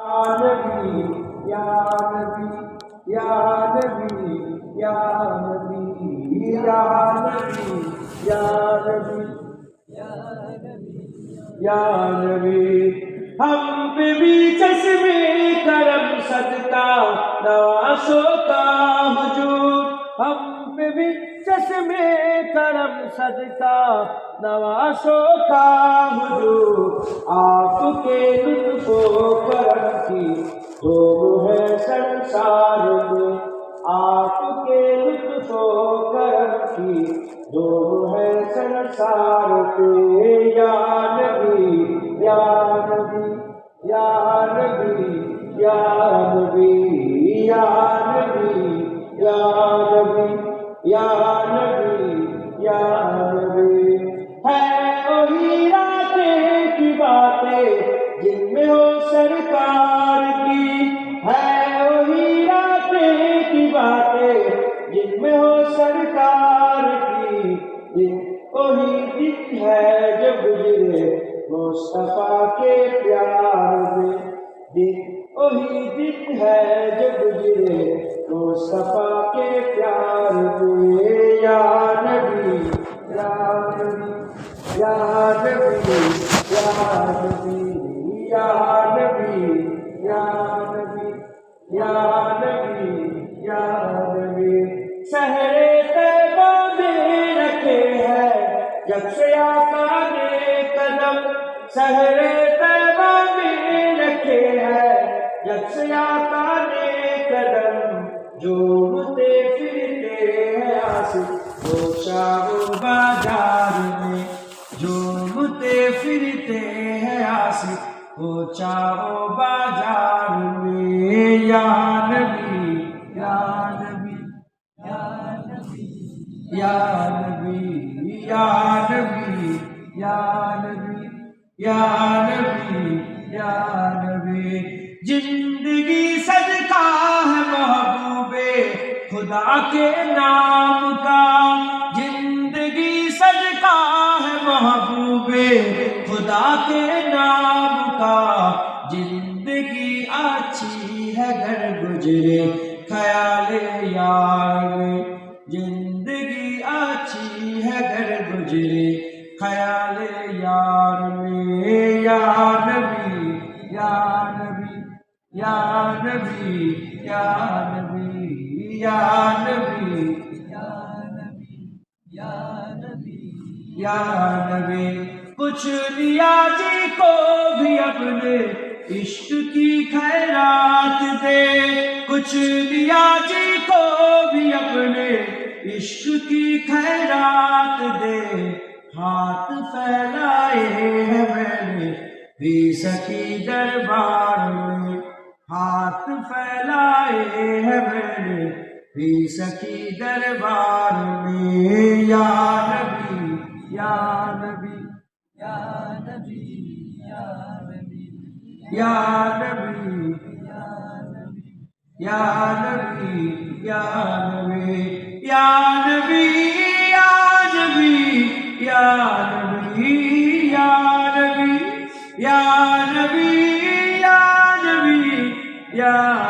نبی یا نبی یا نبی یا نبی یا نبی یا نبی یا نبی، ہم پہ بھی چشمے کرم صدقہ نوازوں کا حجور ہم پہ بھی چشمے کرم صدقہ نوازوں کا حجور آپ کے لطف و کرم کی تو ہے سنسار میں۔ آپ کے لطف و کرم کی جو ہے سنسار پہ یا نبی یا نبی یا نبی یا نبی یا نبی یا نبی یا نبی یا نبی۔ ہے وہی راتیں کی باتیں جن میں ہو سرکار کی۔ ہے وہی راتیں کی باتیں جن میں ہو سرکار کی۔ جن وہی دن ہے جو گزرے مصطفیٰ کے پیار میں۔ دن وہی دن ہے جو گزرے مصطفیٰ کے پیار میں یا نبی یا نبی یا نبی یا نبی یا نبی یا نبی یا نبی یا نبی۔ شہر طیبہ میں رکھے ہیں جب سے آقا نے قدم۔ شہر طیبہ میں رکھے ہیں جب سے آقا قدم جو پھرتے ہیں آصف وہ شاہ بازار میں۔ جھومتے پھرتے ہیں آصف وہ چاہو بازار میں۔ یا نبی یا نبی یا نبی یا نبی یا نبی یا نبی یا نبی یا نبی۔ خدا کے نام کا زندگی صدقہ ہے محبوب خدا کے نام کا زندگی اچھی ہے گھر گزرے خیال یار میں زندگی اچھی ہے گھر گزرے خیال یار میں یا نبی یا نبی یا نبی یا نبی یا نبی یا نبی یا نبی کچھ دیا جی کو بھی اپنے عشق کی خیرات دے۔ کچھ دیا جی کو بھی اپنے عشق کی خیرات دے۔ ہاتھ پھیلائے ہیں میں نے بھی سکی دربار میں۔ ہاتھ پھیلائے ہیں میں نے بھی سکی دربار میں یا نبی یا نبی یا نبی یا نبی یا نبی یا نبی یا نبی یا نبی یا نبی یا نبی یا نبی یا نبی یا نبی یا نبی یا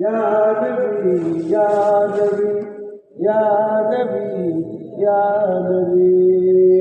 Ya Nabi, Ya Nabi, Ya Nabi, Ya Nabi.